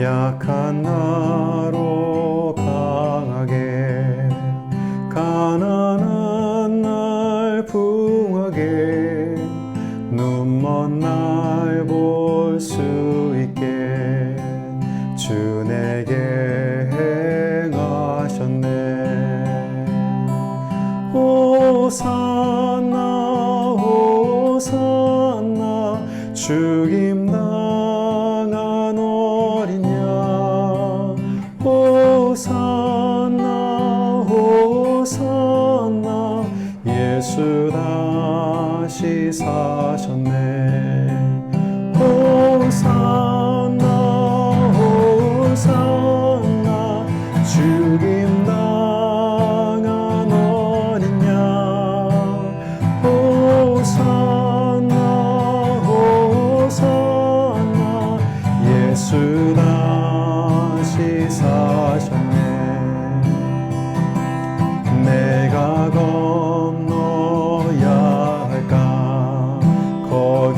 약한 나로 강하게 가난한 날 풍하게 눈먼 날 볼 수 있게 주 내게 행하셨네. 호산나 호산나 죽임 호산나 호산나 예수 다시 사셨네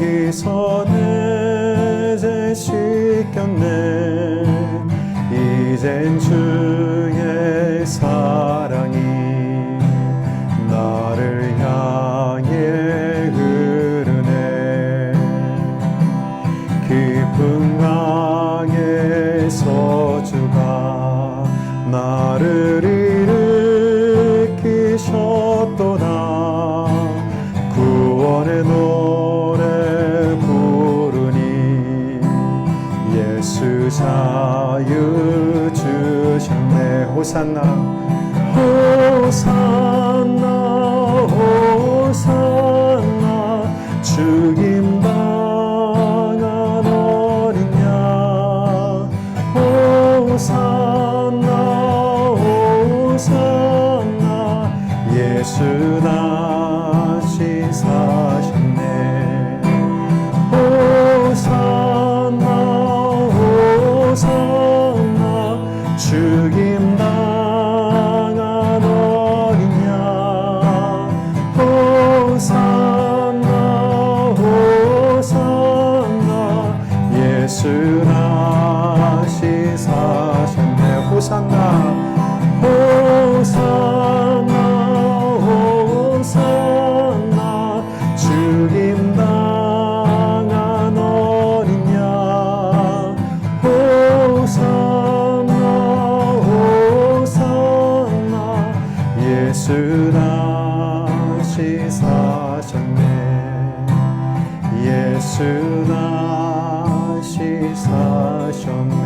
거기서 내죄 씻겼네. 이젠 주의 사랑이 나를 향해 흐르네. 깊은 강에서 주가 나 예수 자유 주셨네. 호산나. 호산나 호산나. 죽임 당한 어린 양 호산나 호산나. 예수 다 호산나 호산나 예수 다시 사셨네. 호산나 호산나 호산나. 죽임 당한 어린 양 호산나 호산나. 예수 다 예수 다시 사셨네